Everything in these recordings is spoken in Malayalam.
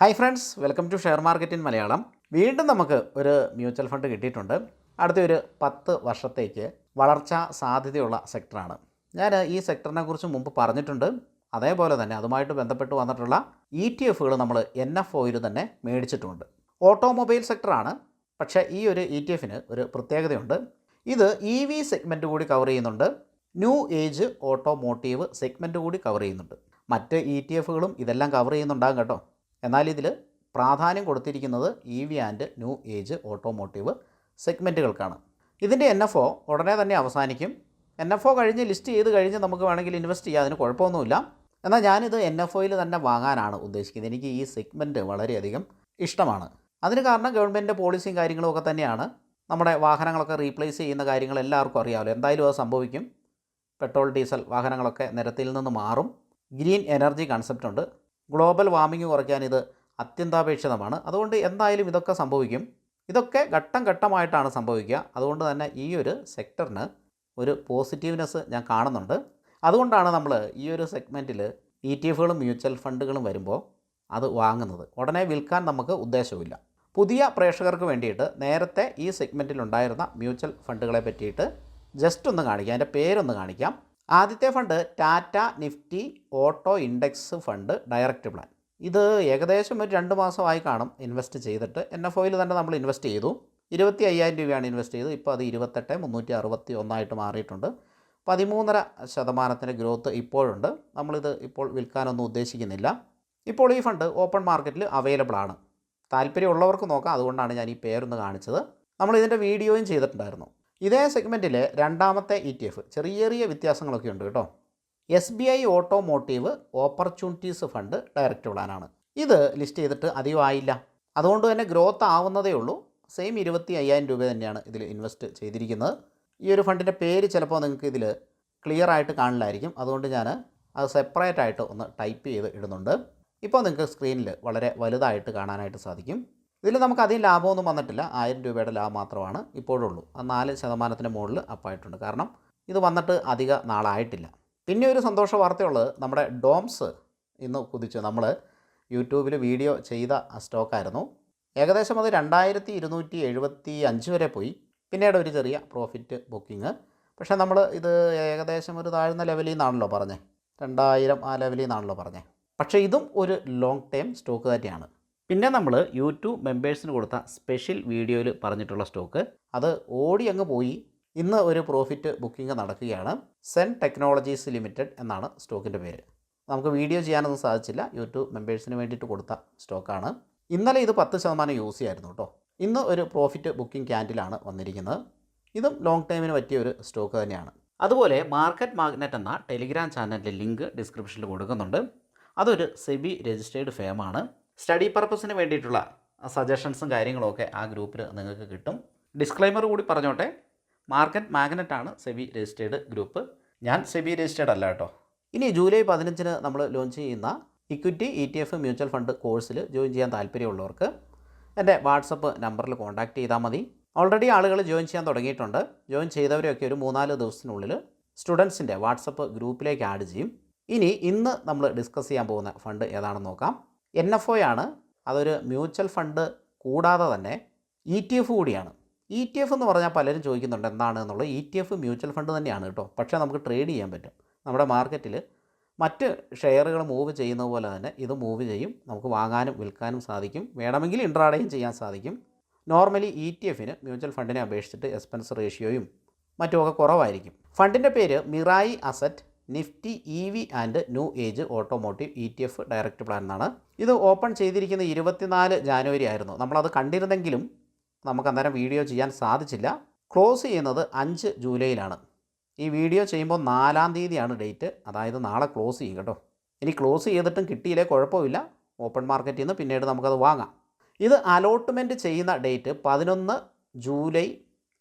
Hi friends welcome to share market in Malayalam വീണ്ടും നമുക്ക് ഒരു മ്യൂച്വൽ ഫണ്ട് കിട്ടിയിട്ടുണ്ട്. അടുത്ത ഒരു പത്ത് വർഷത്തേക്ക് വളർച്ചാ സാധ്യതയുള്ള സെക്ടറാണ് ഞാൻ ഈ സെക്ടറിനെ കുറിച്ച് മുമ്പ് പറഞ്ഞിട്ടുണ്ട്. അതേപോലെ തന്നെ അതുമായിട്ട് ബന്ധപ്പെട്ട് വന്നിട്ടുള്ള ഇ ടി എഫുകൾ നമ്മൾ എൻ എഫ് ഒയിൽ തന്നെ മേടിച്ചിട്ടുണ്ട്. ഓട്ടോമൊബൈൽ സെക്ടറാണ് പക്ഷേ ഈ ഒരു ഇ ടി എഫിന് ഒരു പ്രത്യേകതയുണ്ട്. ഇത് ഇ വി സെഗ്മെന്റ് കൂടി കവർ ചെയ്യുന്നുണ്ട്. ന്യൂ ഏജ് ഓട്ടോമോട്ടീവ് സെഗ്മെന്റ് കൂടി കവർ ചെയ്യുന്നുണ്ട്. മറ്റ് ഇ ടി എഫുകളും ഇതെല്ലാം കവർ ചെയ്യുന്നുണ്ടാകും കേട്ടോ. എന്നാൽ ഇതിൽ പ്രാധാന്യം കൊടുത്തിരിക്കുന്നത് E V and new age automotive സെഗ്മെന്റുകൾക്കാണ് ഇതിന്റെ എൻ എഫ് ഒ ഉടനെ തന്നെ അവസാനിക്കും. എൻ എഫ് ഒ കഴിഞ്ഞ് ലിസ്റ്റ് ചെയ്ത് കഴിഞ്ഞ് നമുക്ക് വേണമെങ്കിൽ ഇൻവെസ്റ്റ് ചെയ്യാം അതിന് കുഴപ്പമൊന്നുമില്ല. എന്നാൽ ഞാനിത് എൻ എഫ് ഒയിൽ തന്നെ വാങ്ങാനാണ് ഉദ്ദേശിക്കുന്നത്. എനിക്ക് ഈ സെഗ്മെന്റ് വളരെയധികം ഇഷ്ടമാണ്. അതിന് കാരണം ഗവൺമെന്റിന്റെ പോളിസിയും കാര്യങ്ങളും ഒക്കെ തന്നെയാണ്. നമ്മുടെ വാഹനങ്ങളൊക്കെ റീപ്ലേസ് ചെയ്യുന്ന കാര്യങ്ങൾ എല്ലാവർക്കും അറിയാമല്ലോ. എന്തായാലും അത് സംഭവിക്കും. പെട്രോൾ ഡീസൽ വാഹനങ്ങളൊക്കെ നിരത്തിൽ നിന്ന് മാറും. ഗ്രീൻ എനർജി കൺസെപ്റ്റ് ഉണ്ട്. ഗ്ലോബൽ വാർമിംഗ് കുറയ്ക്കാൻ ഇത് അത്യന്താപേക്ഷിതമാണ്. അതുകൊണ്ട് എന്തായാലും ഇതൊക്കെ സംഭവിക്കും. ഇതൊക്കെ ഘട്ടം ഘട്ടമായിട്ടാണ് സംഭവിക്കുക. അതുകൊണ്ട് തന്നെ ഈ ഒരു സെക്ടറിന് ഒരു പോസിറ്റീവ്നെസ് ഞാൻ കാണുന്നുണ്ട്. അതുകൊണ്ടാണ് നമ്മൾ ഈ ഒരു സെഗ്മെന്റിൽ ഇ ടി എഫുകളും മ്യൂച്വൽ ഫണ്ടുകളും വരുമ്പോൾ അത് വാങ്ങുന്നത്. ഉടനെ വിൽക്കാൻ നമുക്ക് ഉദ്ദേശമില്ല പുതിയ പ്രേക്ഷകർക്ക് വേണ്ടിയിട്ട് നേരത്തെ ഈ സെഗ്മെന്റിൽ ഉണ്ടായിരുന്ന മ്യൂച്വൽ ഫണ്ടുകളെ പറ്റിയിട്ട് ജസ്റ്റ് ഒന്ന് കാണിക്കാം. അതിന്റെ പേരൊന്ന് കാണിക്കാം. ആദ്യത്തെ fund Tata Nifty auto index fund direct plan. ഇത് ഏകദേശം ഒരു രണ്ട് മാസമായി കാണും ഇൻവെസ്റ്റ് ചെയ്തിട്ട്. എൻ എഫ് ഒയിൽ തന്നെ നമ്മൾ ഇൻവെസ്റ്റ് ചെയ്തു. ഇരുപത്തി അയ്യായിരം രൂപയാണ് ഇൻവെസ്റ്റ് ചെയ്തത്. ഇപ്പോൾ അത് ഇരുപത്തെട്ട് മുന്നൂറ്റി അറുപത്തി ഒന്നായിട്ട് മാറിയിട്ടുണ്ട്. പതിമൂന്നര ശതമാനത്തിന്റെ ഗ്രോത്ത് ഇപ്പോഴുണ്ട്. നമ്മളിത് ഇപ്പോൾ വിൽക്കാനൊന്നും ഉദ്ദേശിക്കുന്നില്ല. ഇപ്പോൾ ഈ ഫണ്ട് ഓപ്പൺ മാർക്കറ്റിൽ അവൈലബിൾ ആണ്. താല്പര്യമുള്ളവർക്ക് നോക്കാം. അതുകൊണ്ടാണ് ഞാൻ ഈ പേരൊന്ന് കാണിച്ചത്. നമ്മൾ ഇതിന്റെ വീഡിയോയും ചെയ്തിട്ടുണ്ടായിരുന്നു. ഇതേ സെഗ്മെന്റിലെ രണ്ടാമത്തെ ഇ ടി എഫ് ചെറിയ ചെറിയ വ്യത്യാസങ്ങളൊക്കെ ഉണ്ട് കേട്ടോ. S B I automotive opportunities fund direct പ്ലാനാണ് ഇത് ലിസ്റ്റ് ചെയ്തിട്ട് അധികമായില്ല. അതുകൊണ്ട് തന്നെ ഗ്രോത്ത് ആവുന്നതേ ഉള്ളൂ. സെയിം ഇരുപത്തി അയ്യായിരം രൂപ തന്നെയാണ് ഇതിൽ ഇൻവെസ്റ്റ് ചെയ്തിരിക്കുന്നത്. ഈ ഒരു ഫണ്ടിന്റെ പേര് ചിലപ്പോൾ നിങ്ങൾക്ക് ഇതിൽ ക്ലിയർ ആയിട്ട് കാണില്ലായിരിക്കും. അതുകൊണ്ട് ഞാൻ അത് സെപ്പറേറ്റ് ആയിട്ട് ഒന്ന് ടൈപ്പ് ചെയ്ത് ഇടുന്നുണ്ട്. ഇപ്പോൾ നിങ്ങൾക്ക് സ്ക്രീനിൽ വളരെ വലുതായിട്ട് കാണാനായിട്ട് സാധിക്കും. ഇതിൽ നമുക്ക് അധികം ലാഭമൊന്നും വന്നിട്ടില്ല. ആയിരം രൂപയുടെ ലാഭം മാത്രമാണ് ഇപ്പോഴുള്ളൂ. അത് നാല് ശതമാനത്തിന് മുകളിൽ അപ്പായിട്ടുണ്ട്. കാരണം ഇത് വന്നിട്ട് അധിക നാളായിട്ടില്ല. പിന്നെ ഒരു സന്തോഷ വാർത്തയുള്ളത് നമ്മുടെ ഡോംസ് ഇന്ന് കുതിച്ചു. നമ്മൾ യൂട്യൂബിൽ വീഡിയോ ചെയ്ത സ്റ്റോക്കായിരുന്നു. ഏകദേശം അത് രണ്ടായിരത്തി ഇരുന്നൂറ്റി എഴുപത്തി അഞ്ച് വരെ പോയി. പിന്നീട് ഒരു ചെറിയ പ്രോഫിറ്റ് ബുക്കിംഗ് പക്ഷേ നമ്മൾ ഇത് ഏകദേശം ഒരു താഴ്ന്ന ലെവലിൽ നിന്നാണല്ലോ പറഞ്ഞത് രണ്ടായിരം ആ ലെവലിൽ നിന്നാണല്ലോ പറഞ്ഞത് പക്ഷേ ഇതും ഒരു ലോങ് ടൈം സ്റ്റോക്ക് തന്നെയാണ്. പിന്നെ നമ്മൾ യൂട്യൂബ് മെമ്പേഴ്സിന് കൊടുത്ത സ്പെഷ്യൽ വീഡിയോയിൽ പറഞ്ഞിട്ടുള്ള സ്റ്റോക്ക്. അത് ഓടി അങ്ങ് പോയി. ഇന്ന് ഒരു പ്രോഫിറ്റ് ബുക്കിംഗ് നടക്കുകയാണ്. സെൻ ടെക്നോളജീസ് ലിമിറ്റഡ് എന്നാണ് സ്റ്റോക്കിന്റെ പേര്. നമുക്ക് വീഡിയോ ചെയ്യാനൊന്നും സാധിച്ചില്ല. യൂട്യൂബ് മെമ്പേഴ്സിന് വേണ്ടിയിട്ട് കൊടുത്ത സ്റ്റോക്കാണ്. ഇന്നലെ ഇത് പത്ത് ശതമാനം യൂസ് ചെയ്യായിരുന്നു കേട്ടോ. ഇന്ന് ഒരു പ്രോഫിറ്റ് ബുക്കിംഗ് ക്യാൻഡിലാണ് വന്നിരിക്കുന്നത്. ഇതും ലോങ് ടൈമിന് പറ്റിയ ഒരു സ്റ്റോക്ക് തന്നെയാണ്. അതുപോലെ മാർക്കറ്റ് മാഗ്നറ്റ് എന്ന ടെലിഗ്രാം ചാനലിന്റെ ലിങ്ക് ഡിസ്ക്രിപ്ഷനിൽ കൊടുക്കുന്നുണ്ട്. അതൊരു സെബി രജിസ്റ്റേർഡ് ഫേമാണ്. സ്റ്റഡി പർപ്പസിന് വേണ്ടിയിട്ടുള്ള സജഷൻസും കാര്യങ്ങളൊക്കെ ആ ഗ്രൂപ്പിൽ നിങ്ങൾക്ക് കിട്ടും. ഡിസ്ക്ലൈമർ കൂടി പറഞ്ഞോട്ടെ. മാർക്കറ്റ് മാഗ്നറ്റ് ആണ് സെബി രജിസ്റ്റേർഡ് ഗ്രൂപ്പ്. ഞാൻ സെബി രജിസ്റ്റേർഡ് അല്ല കേട്ടോ. ഇനി ജൂലൈ പതിനഞ്ചിന് നമ്മൾ ലോഞ്ച് ചെയ്യുന്ന equity E T F mutual fund കോഴ്സിൽ ജോയിൻ ചെയ്യാൻ താല്പര്യമുള്ളവർക്ക് എന്റെ വാട്സപ്പ് നമ്പറിൽ കോൺടാക്റ്റ് ചെയ്താൽ മതി. ഓൾറെഡി ആളുകൾ ജോയിൻ ചെയ്യാൻ തുടങ്ങിയിട്ടുണ്ട്. ജോയിൻ ചെയ്തവരെയൊക്കെ ഒരു മൂന്നാൽ ദിവസത്തിനുള്ളിൽ സ്റ്റുഡൻസിന്റെ വാട്സപ്പ് ഗ്രൂപ്പിലേക്ക് ആഡ് ചെയ്യും. ഇനി ഇന്ന് നമ്മൾ ഡിസ്കസ് ചെയ്യാൻ പോകുന്ന ഫണ്ട് ഏതാണെന്ന് നോക്കാം. എൻ എഫ് ഒ ആണ് അതൊരു മ്യൂച്വൽ ഫണ്ട് കൂടാതെ തന്നെ ഇ ടി എഫ് കൂടിയാണ്. ഇ ടി എഫ് എന്ന് പറഞ്ഞാൽ പലരും ചോദിക്കുന്നുണ്ട് എന്താണ് എന്നുള്ളത്. E T F mutual fund തന്നെയാണ് കേട്ടോ. പക്ഷേ നമുക്ക് ട്രേഡ് ചെയ്യാൻ പറ്റും. നമ്മുടെ മാർക്കറ്റിൽ മറ്റ് ഷെയറുകൾ മൂവ് ചെയ്യുന്ന പോലെ തന്നെ ഇത് മൂവ് ചെയ്യും. നമുക്ക് വാങ്ങാനും വിൽക്കാനും സാധിക്കും. വേണമെങ്കിൽ ഇൻട്രാഡേയും ചെയ്യാൻ സാധിക്കും. നോർമലി ഇ ടി എഫിന് മ്യൂച്വൽ ഫണ്ടിനെ അപേക്ഷിച്ചിട്ട് എക്സ്പെൻസ് റേഷ്യോയും മറ്റുമൊക്കെ കുറവായിരിക്കും. ഫണ്ടിന്റെ പേര് Mirae asset Nifty E V and new age automotive E T F direct plan എന്നാണ്. ഇത് ഓപ്പൺ ചെയ്തിരിക്കുന്ന ഇരുപത്തിനാല് ജാനുവരി ആയിരുന്നു. നമ്മളത് കണ്ടിരുന്നെങ്കിലും നമുക്ക് അന്നേരം വീഡിയോ ചെയ്യാൻ സാധിച്ചില്ല. ക്ലോസ് ചെയ്യുന്നത് അഞ്ച് ജൂലൈയിലാണ്. ഈ വീഡിയോ ചെയ്യുമ്പോൾ നാലാം തീയതിയാണ് ഡേറ്റ്. അതായത് നാളെ ക്ലോസ് ചെയ്യും കേട്ടോ. ഇനി ക്ലോസ് ചെയ്തിട്ടും കിട്ടിയില്ലേ കുഴപ്പമില്ല. ഓപ്പൺ മാർക്കറ്റിൽ നിന്ന് പിന്നീട് നമുക്കത് വാങ്ങാം. ഇത് അലോട്ട്മെന്റ് ചെയ്യുന്ന ഡേറ്റ് പതിനൊന്ന് ജൂലൈ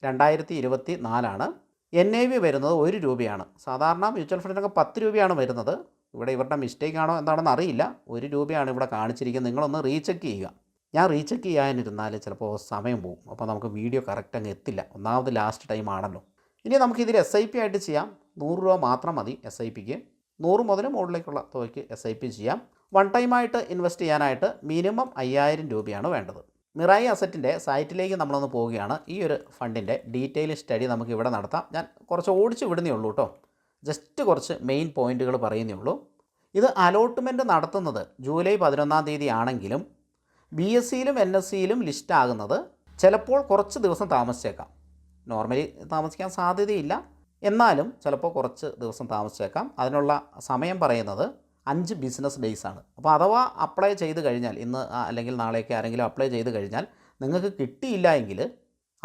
രണ്ടായിരത്തി ഇരുപത്തി നാലാണ് എൻ ഐ വി വരുന്നത് ഒരു രൂപയാണ്. സാധാരണ മ്യൂച്വൽ ഫണ്ടിനൊക്കെ പത്ത് രൂപയാണ് വരുന്നത്. ഇവിടെ ഇവരുടെ മിസ്റ്റേക്ക് ആണോ എന്താണെന്ന് അറിയില്ല. ഒരു രൂപയാണ് ഇവിടെ കാണിച്ചിരിക്കുന്നത്. നിങ്ങളൊന്ന് റീചെക്ക് ചെയ്യുക. ഞാൻ റീചെക്ക് ചെയ്യാനിരുന്നാൽ ചിലപ്പോൾ സമയം പോകും. അപ്പോൾ നമുക്ക് വീഡിയോ കറക്റ്റ് അങ്ങ് എത്തില്ല. ഒന്നാമത് ലാസ്റ്റ് ടൈം ആണല്ലോ. ഇനി നമുക്കിതിൽ എസ് ഐ പി ആയിട്ട് ചെയ്യാം. നൂറ് രൂപ മാത്രം മതി എസ് ഐ പിക്ക് നൂറ് മുതൽ മുകളിലേക്കുള്ള തുകയ്ക്ക് എസ് ഐ പി ചെയ്യാം. വൺ ടൈമായിട്ട് ഇൻവെസ്റ്റ് ചെയ്യാനായിട്ട് മിനിമം അയ്യായിരം രൂപയാണ് വേണ്ടത്. മിറായി അസറ്റിന്റെ സൈറ്റിലേക്ക് നമ്മളൊന്ന് പോവുകയാണ്. ഈ ഒരു ഫണ്ടിന്റെ ഡീറ്റെയിൽ സ്റ്റഡി നമുക്ക് ഇവിടെ നടത്താം. ഞാൻ കുറച്ച് ഓടിച്ച് വിടുന്നേ ഉള്ളൂ കേട്ടോ. ജസ്റ്റ് കുറച്ച് മെയിൻ പോയിന്റുകൾ പറയുന്നേ ഉള്ളൂ. ഇത് അലോട്ട്മെന്റ് നടത്തുന്നത് ജൂലൈ പതിനൊന്നാം തീയതി ആണെങ്കിലും ബി എസ് സിയിലും എൻ എസ് സിയിലും ലിസ്റ്റ് ആകുന്നത് ചിലപ്പോൾ കുറച്ച് ദിവസം താമസിച്ചേക്കാം. നോർമലി താമസിക്കാൻ സാധ്യതയില്ല. എന്നാലും ചിലപ്പോൾ കുറച്ച് ദിവസം താമസിച്ചേക്കാം. അതിനുള്ള സമയം പറയുന്നത് അഞ്ച് ബിസിനസ് ഡേയ്സ് ആണ്. അപ്പോൾ അഥവാ അപ്ലൈ ചെയ്ത് കഴിഞ്ഞാൽ ഇന്ന് അല്ലെങ്കിൽ നാളെയൊക്കെ ആരെങ്കിലും അപ്ലൈ ചെയ്ത് കഴിഞ്ഞാൽ നിങ്ങൾക്ക് കിട്ടിയില്ല എങ്കിൽ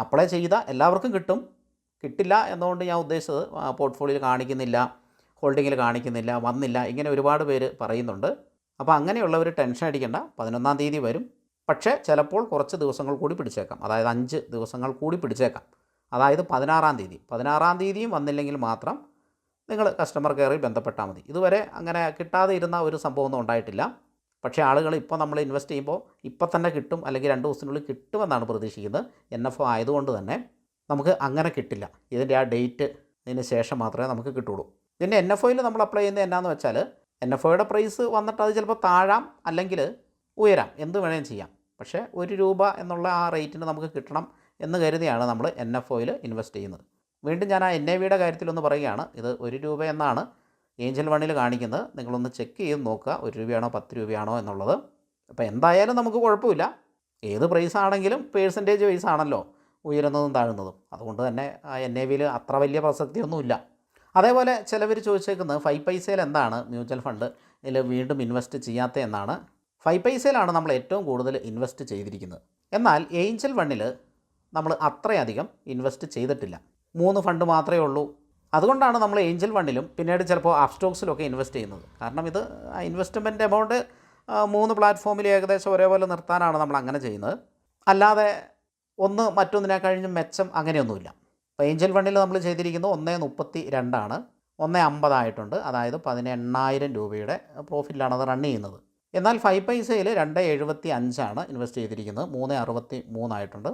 അപ്ലൈ ചെയ്ത എല്ലാവർക്കും കിട്ടും. കിട്ടില്ല എന്നുകൊണ്ട് ഞാൻ ഉദ്ദേശിച്ചത് പോർട്ട്ഫോളിയോയിൽ കാണിക്കുന്നില്ല ഹോൾഡിങ്ങിൽ കാണിക്കുന്നില്ല വന്നില്ല ഇങ്ങനെ ഒരുപാട് പേര് പറയുന്നുണ്ട്. അപ്പോൾ അങ്ങനെയുള്ളവർ ടെൻഷൻ അടിക്കേണ്ട പതിനൊന്നാം തീയതി വരും. പക്ഷേ ചിലപ്പോൾ കുറച്ച് ദിവസങ്ങൾ കൂടി പിടിച്ചേക്കാം. അതായത് അഞ്ച് ദിവസങ്ങൾ കൂടി പിടിച്ചേക്കാം. അതായത് പതിനാറാം തീയതി. പതിനാറാം തീയതിയും വന്നില്ലെങ്കിൽ മാത്രം നിങ്ങൾ കസ്റ്റമർ കെയറിൽ ബന്ധപ്പെട്ടാൽ മതി. ഇതുവരെ അങ്ങനെ കിട്ടാതെ ഇരുന്ന ഒരു സംഭവമൊന്നും ഉണ്ടായിട്ടില്ല. പക്ഷേ ആളുകൾ ഇപ്പോൾ നമ്മൾ ഇൻവെസ്റ്റ് ചെയ്യുമ്പോൾ ഇപ്പോൾ തന്നെ കിട്ടും അല്ലെങ്കിൽ രണ്ട് ദിവസത്തിനുള്ളിൽ കിട്ടുമെന്നാണ് പ്രതീക്ഷിക്കുന്നത്. എൻ എഫ് ആയതുകൊണ്ട് തന്നെ നമുക്ക് അങ്ങനെ കിട്ടില്ല. ഇതിന്റെ ആ ഡേറ്റ് ഇതിന് ശേഷം മാത്രമേ നമുക്ക് കിട്ടുള്ളൂ. ഇതിന്റെ എൻ എഫ് ഒയിൽ നമ്മൾ അപ്ലൈ ചെയ്യുന്നത് എന്നാന്ന് വെച്ചാൽ എൻ എഫ് ഒയുടെ പ്രൈസ് വന്നിട്ട് അത് ചിലപ്പോൾ താഴാം അല്ലെങ്കിൽ ഉയരാം. എന്ത് വേണേലും ചെയ്യാം. പക്ഷേ ഒരു രൂപ എന്നുള്ള ആ റേറ്റിന് നമുക്ക് കിട്ടണം എന്ന് കരുതിയാണ് നമ്മൾ എൻ എഫ് ഒയിൽ ഇൻവെസ്റ്റ് ചെയ്യുന്നത്. വീണ്ടും ഞാൻ ആ എൻ ഐ വിയുടെ കാര്യത്തിലൊന്ന് പറയുകയാണ്. ഇത് ഒരു രൂപ എന്നാണ് ഏഞ്ചൽ വണ്ണിൽ കാണിക്കുന്നത്. നിങ്ങളൊന്ന് ചെക്ക് ചെയ്ത് നോക്കുക. ഒരു രൂപയാണോ പത്ത് രൂപയാണോ എന്നുള്ളത്. അപ്പോൾ എന്തായാലും നമുക്ക് കുഴപ്പമില്ല. ഏത് പ്രൈസ് ആണെങ്കിലും പേഴ്സന്റേജ് വൈസ് ആണല്ലോ ഉയരുന്നതും താഴുന്നതും. അതുകൊണ്ട് തന്നെ ആ എൻ എ വിയിൽ അത്ര വലിയ പ്രസക്തിയൊന്നുമില്ല. അതേപോലെ ചിലവർ ചോദിച്ചേക്കുന്നത് ഫൈവ് പൈസയിൽ എന്താണ് മ്യൂച്വൽ ഫണ്ട് ഇതിൽ വീണ്ടും ഇൻവെസ്റ്റ് ചെയ്യാത്ത എന്നാണ്. ഫൈവ് പൈസയിലാണ് നമ്മൾ ഏറ്റവും കൂടുതൽ ഇൻവെസ്റ്റ് ചെയ്തിരിക്കുന്നത്. എന്നാൽ ഏഞ്ചൽ വണ്ണിൽ നമ്മൾ അത്രയധികം ഇൻവെസ്റ്റ് ചെയ്തിട്ടില്ല. മൂന്ന് ഫണ്ട് മാത്രമേ ഉള്ളൂ. അതുകൊണ്ടാണ് നമ്മൾ ഏഞ്ചൽ ഫണ്ടിലും പിന്നീട് ചിലപ്പോൾ ആപ് സ്റ്റോക്സിലൊക്കെ ഇൻവെസ്റ്റ് ചെയ്യുന്നത്. കാരണം ഇത് ഇൻവെസ്റ്റ്മെന്റ് എമൗണ്ട് മൂന്ന് പ്ലാറ്റ്ഫോമിൽ ഏകദേശം ഒരേപോലെ നിർത്താനാണ് നമ്മൾ അങ്ങനെ ചെയ്യുന്നത്. അല്ലാതെ ഒന്ന് മറ്റൊന്നിനെ കഴിഞ്ഞ് മെച്ചം അങ്ങനെയൊന്നുമില്ല. അപ്പോൾ ഏഞ്ചൽ ഫണ്ടിൽ നമ്മൾ ചെയ്തിരിക്കുന്നത് ഒന്നേ മുപ്പത്തി രണ്ടാണ് ഒന്നേ അമ്പതായിട്ടുണ്ട്. അതായത് പതിനെണ്ണായിരം രൂപയുടെ പ്രോഫിറ്റിലാണ് അത് റൺ ചെയ്യുന്നത്. എന്നാൽ ഫൈവ് പൈസയിൽ രണ്ട് എഴുപത്തി അഞ്ചാണ് ഇൻവെസ്റ്റ് ചെയ്തിരിക്കുന്നത്. മൂന്ന് അറുപത്തി മൂന്നായിട്ടുണ്ട്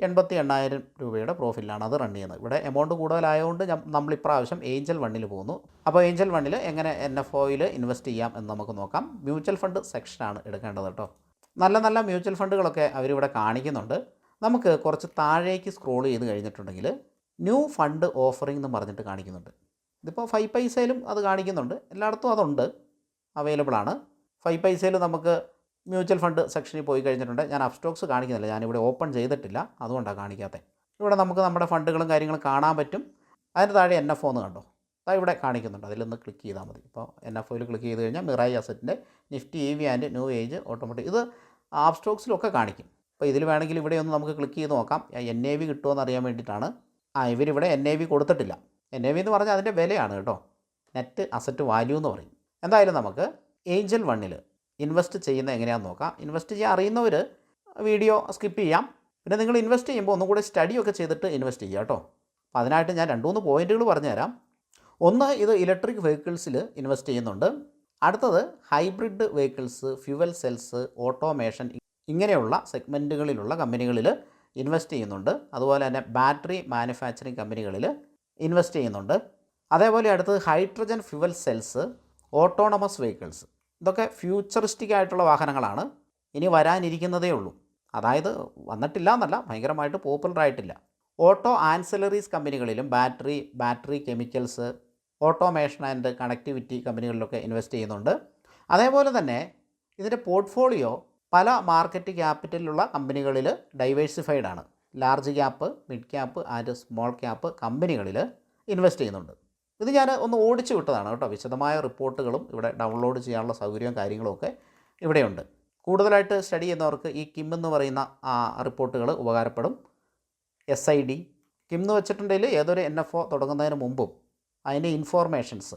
എൺപത്തി എണ്ണായിരം രൂപയുടെ പ്രോഫിറ്റിലാണ് അത് റൺ ചെയ്യുന്നത്. ഇവിടെ എമൗണ്ട് കൂടുതലായതുകൊണ്ട് നമ്മൾ ഇപ്രാവശ്യം ഏഞ്ചൽ വണ്ണിൽ പോകുന്നു അപ്പോൾ ഏഞ്ചൽ വണ്ണിൽ എങ്ങനെ എൻ എഫ് ഒയിൽ ഇൻവെസ്റ്റ് ചെയ്യാം എന്ന് നമുക്ക് നോക്കാം. മ്യൂച്വൽ ഫണ്ട് സെക്ഷനാണ് എടുക്കേണ്ടത് കേട്ടോ. നല്ല നല്ല മ്യൂച്വൽ ഫണ്ടുകളൊക്കെ അവരിവിടെ കാണിക്കുന്നുണ്ട്. നമുക്ക് കുറച്ച് താഴേക്ക് സ്ക്രോൾ ചെയ്ത് കഴിഞ്ഞിട്ടുണ്ടെങ്കിൽ ന്യൂ ഫണ്ട് ഓഫറിംഗ് എന്ന് പറഞ്ഞിട്ട് കാണിക്കുന്നുണ്ട്. ഇതിപ്പോൾ ഫൈവ് പൈസയിലും അത് കാണിക്കുന്നുണ്ട്. എല്ലായിടത്തും അതുണ്ട്. അവൈലബിൾ ആണ്. ഫൈവ് പൈസയിൽ നമുക്ക് മ്യൂച്വൽ ഫണ്ട് സെക്ഷനിൽ പോയി കഴിഞ്ഞിട്ടുണ്ട്. ഞാൻ അപ്സ്റ്റോക്സ് കാണിക്കുന്നില്ല. ഞാനിവിടെ ഓപ്പൺ ചെയ്തിട്ടില്ല. അതുകൊണ്ടാണ് കാണിക്കാത്തത് ഇവിടെ നമുക്ക് നമ്മുടെ ഫണ്ടുകളും കാര്യങ്ങളും കാണാൻ പറ്റും. അതിന് താഴെ എൻ എഫ് ഒന്ന് കണ്ടോ? അതാ ഇവിടെ കാണിക്കുന്നുണ്ട്. അതിലൊന്ന് ക്ലിക്ക് ചെയ്താൽ മതി. ഇപ്പോൾ എൻ എഫ് ഒയിൽ ക്ലിക്ക് ചെയ്ത് കഴിഞ്ഞാൽ Mirae അസറ്റിന്റെ Nifty E V and new age automatic ഇത് ആപ്പ് സ്റ്റോക്സിലൊക്കെ കാണിക്കും. അപ്പോൾ ഇതിൽ വേണമെങ്കിൽ ഇവിടെ ഒന്ന് നമുക്ക് ക്ലിക്ക് ചെയ്ത് നോക്കാം. എൻ എ വി കിട്ടുമോ അറിയാൻ വേണ്ടിയിട്ടാണ്. ആ ഇവരിവിടെ എൻ എ വി കൊടുത്തിട്ടില്ല. എൻ എ വി എന്ന് പറഞ്ഞാൽ അതിന്റെ വിലയാണ് കേട്ടോ. നെറ്റ് അസറ്റ് വാല്യൂ എന്ന് പറയും. എന്തായാലും നമുക്ക് ഏഞ്ചൽ വണ്ണിൽ ഇൻവെസ്റ്റ് ചെയ്യുന്ന എങ്ങനെയാണെന്ന് നോക്കാം. ഇൻവെസ്റ്റ് ചെയ്യാൻ അറിയുന്നവർ വീഡിയോ സ്കിപ്പ് ചെയ്യാം. പിന്നെ നിങ്ങൾ ഇൻവെസ്റ്റ് ചെയ്യുമ്പോൾ ഒന്നും കൂടി സ്റ്റഡിയൊക്കെ ചെയ്തിട്ട് ഇൻവെസ്റ്റ് ചെയ്യുക കേട്ടോ. അപ്പോൾ അതിനായിട്ട് ഞാൻ രണ്ട് മൂന്ന് പോയിന്റുകൾ പറഞ്ഞുതരാം. ഒന്ന് ഇത് ഇലക്ട്രിക് വെഹിക്കിൾസിൽ ഇൻവെസ്റ്റ് ചെയ്യുന്നുണ്ട്. അടുത്തത് hybrid vehicles fuel cells automation ഇങ്ങനെയുള്ള സെഗ്മെന്റുകളിലുള്ള കമ്പനികളിൽ ഇൻവെസ്റ്റ് ചെയ്യുന്നുണ്ട്. അതുപോലെ തന്നെ ബാറ്ററി മാനുഫാക്ചറിങ് കമ്പനികളിൽ ഇൻവെസ്റ്റ് ചെയ്യുന്നുണ്ട്. അതേപോലെ അടുത്തത് hydrogen fuel cells autonomous vehicles. ഇതൊക്കെ ഫ്യൂച്ചറിസ്റ്റിക് ആയിട്ടുള്ള വാഹനങ്ങളാണ്. ഇനി വരാനിരിക്കുന്നതേ ഉള്ളൂ. അതായത് വന്നിട്ടില്ല എന്നല്ല ഭയങ്കരമായിട്ട് പോപ്പുലർ ആയിട്ടില്ല auto ancillaries കമ്പനികളിലും battery battery chemicals automation and connectivity കമ്പനികളിലൊക്കെ invest ചെയ്യുന്നുണ്ട്. അതേപോലെ തന്നെ ഇതിന്റെ പോർട്ട്ഫോളിയോ പല മാർക്കറ്റ് ക്യാപിറ്റലിലുള്ള കമ്പനികളിൽ ഡൈവേഴ്സിഫൈഡ് ആണ്. Large cap mid cap and small cap കമ്പനികളിൽ ഇൻവെസ്റ്റ് ചെയ്യുന്നുണ്ട്. ഇത് ഞാൻ ഒന്ന് ഓടിച്ചു വിട്ടതാണ് കേട്ടോ. വിശദമായ റിപ്പോർട്ടുകളും ഇവിടെ ഡൗൺലോഡ് ചെയ്യാനുള്ള സൗകര്യവും കാര്യങ്ങളും ഒക്കെ ഇവിടെയുണ്ട്. കൂടുതലായിട്ട് സ്റ്റഡി ചെയ്യുന്നവർക്ക് ഈ കിം എന്ന് പറയുന്ന റിപ്പോർട്ടുകൾ ഉപകാരപ്പെടും. എസ് ഐ ഡി കിം എന്ന് വെച്ചിട്ടുണ്ടെങ്കിൽ ഏതൊരു എൻ എഫ് ഒ തുടങ്ങുന്നതിന് മുമ്പും അതിന്റെ ഇൻഫോർമേഷൻസ്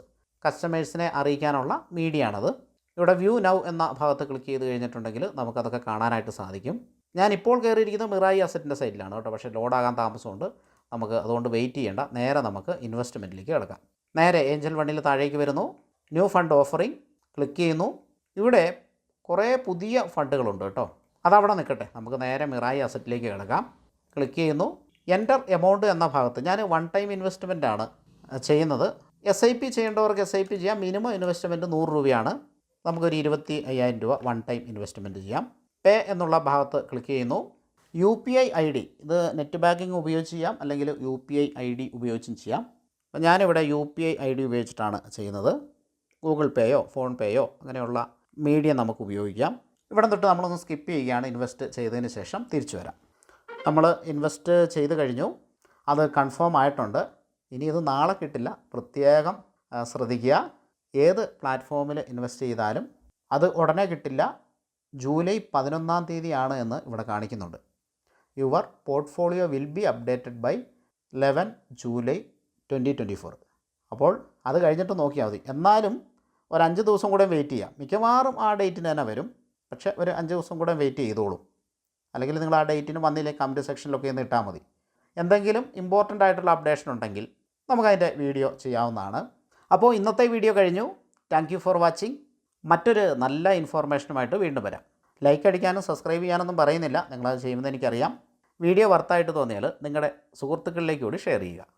കസ്റ്റമേഴ്സിനെ അറിയിക്കാനുള്ള മീഡിയ ആണത് ഇവിടെ വ്യൂ നൗ എന്ന ഭാഗത്ത് ക്ലിക്ക് ചെയ്ത് കഴിഞ്ഞിട്ടുണ്ടെങ്കിൽ നമുക്കതൊക്കെ കാണാനായിട്ട് സാധിക്കും. ഞാൻ ഇപ്പോൾ കയറിയിരിക്കുന്നത് മിറായി അസറ്റിന്റെ സൈഡിലാണ് കേട്ടോ. പക്ഷേ ലോഡാകാൻ താമസമുണ്ട്. നമുക്ക് അതുകൊണ്ട് വെയിറ്റ് ചെയ്യേണ്ട. നേരെ നമുക്ക് ഇൻവെസ്റ്റ്മെന്റിലേക്ക് കിടക്കാം. നേരെ ഏഞ്ചൽ വണ്ണിൽ താഴേക്ക് വരുന്നു. New fund offering. ക്ലിക്ക് ചെയ്യുന്നു. ഇവിടെ കുറേ പുതിയ ഫണ്ടുകളുണ്ട് കേട്ടോ. അതവിടെ നിൽക്കട്ടെ. നമുക്ക് നേരെ മിറായി അസറ്റിലേക്ക് കിടക്കാം. ക്ലിക്ക് ചെയ്യുന്നു. എന്റർ എമൗണ്ട് എന്ന ഭാഗത്ത് ഞാൻ വൺ ടൈം ഇൻവെസ്റ്റ്മെന്റ് ആണ് ചെയ്യുന്നത്. എസ് ഐ പി ചെയ്യേണ്ടവർക്ക് എസ് ഐ പി ചെയ്യാം. മിനിമം ഇൻവെസ്റ്റ്മെന്റ് നൂറ് രൂപയാണ്. നമുക്കൊരു ഇരുപത്തി അയ്യായിരം രൂപ വൺ ടൈം ഇൻവെസ്റ്റ്മെന്റ് ചെയ്യാം. പേ എന്നുള്ള ഭാഗത്ത് ക്ലിക്ക് ചെയ്യുന്നു. U P I I D ഇത് നെറ്റ് ബാങ്കിങ് ഉപയോഗിച്ച് ചെയ്യാം. അല്ലെങ്കിൽ U P I I D ഉപയോഗിച്ചും ചെയ്യാം. അപ്പോൾ ഞാനിവിടെ U P I I D ഉപയോഗിച്ചിട്ടാണ് ചെയ്യുന്നത്. ഗൂഗിൾ പേയോ ഫോൺ പേയോ അങ്ങനെയുള്ള മീഡിയം നമുക്ക് ഉപയോഗിക്കാം. ഇവിടെ തൊട്ട് നമ്മളൊന്ന് സ്കിപ്പ് ചെയ്യുകയാണ്. ഇൻവെസ്റ്റ് ചെയ്തതിന് ശേഷം തിരിച്ചു വരാം. നമ്മൾ ഇൻവെസ്റ്റ് ചെയ്ത് കഴിഞ്ഞു. അത് കൺഫേം ആയിട്ടുണ്ട്. ഇനി ഇത് നാളെ കിട്ടില്ല. പ്രത്യേകം ശ്രദ്ധിക്കുക. ഏത് പ്ലാറ്റ്ഫോമിൽ ഇൻവെസ്റ്റ് ചെയ്താലും അത് ഉടനെ കിട്ടില്ല. ജൂലൈ പതിനൊന്നാം തീയതിയാണ് എന്ന് ഇവിടെ കാണിക്കുന്നുണ്ട്. Your portfolio will be updated by eleven July twenty twenty four. അപ്പോൾ അത് കഴിഞ്ഞിട്ട് നോക്കിയാൽ മതി. എന്നാലും ഒരു അഞ്ച് ദിവസം കൂടെ വെയിറ്റ് ചെയ്യാം. മിക്കവാറും ആ ഡേറ്റിന് തന്നെ വരും. പക്ഷേ ഒരു അഞ്ച് ദിവസം കൂടെ വെയിറ്റ് ചെയ്തോളും. അല്ലെങ്കിൽ നിങ്ങൾ ആ ഡേറ്റിന് വന്നില്ലേ കമന്റ് സെക്ഷനിലൊക്കെ ഒന്ന് ഇട്ടാൽ മതി. എന്തെങ്കിലും ഇമ്പോർട്ടന്റ് ആയിട്ടുള്ള അപ്ഡേഷൻ ഉണ്ടെങ്കിൽ നമുക്കതിന്റെ വീഡിയോ ചെയ്യാവുന്നതാണ്. അപ്പോൾ ഇന്നത്തെ വീഡിയോ കഴിഞ്ഞു. താങ്ക് യു ഫോർ വാച്ചിങ് മറ്റൊരു നല്ല ഇൻഫോർമേഷനുമായിട്ട് വീണ്ടും വരാം. ലൈക്ക് അടിക്കാനും സബ്സ്ക്രൈബ് ചെയ്യാനൊന്നും പറയുന്നില്ല. നിങ്ങളത് ചെയ്യുമെന്ന് എനിക്കറിയാം. വീഡിയോ വർത്തായിട്ട് തോന്നിയാൽ നിങ്ങളുടെ സുഹൃത്തുക്കളിലേക്ക് കൂടി ഷെയർ ചെയ്യുക.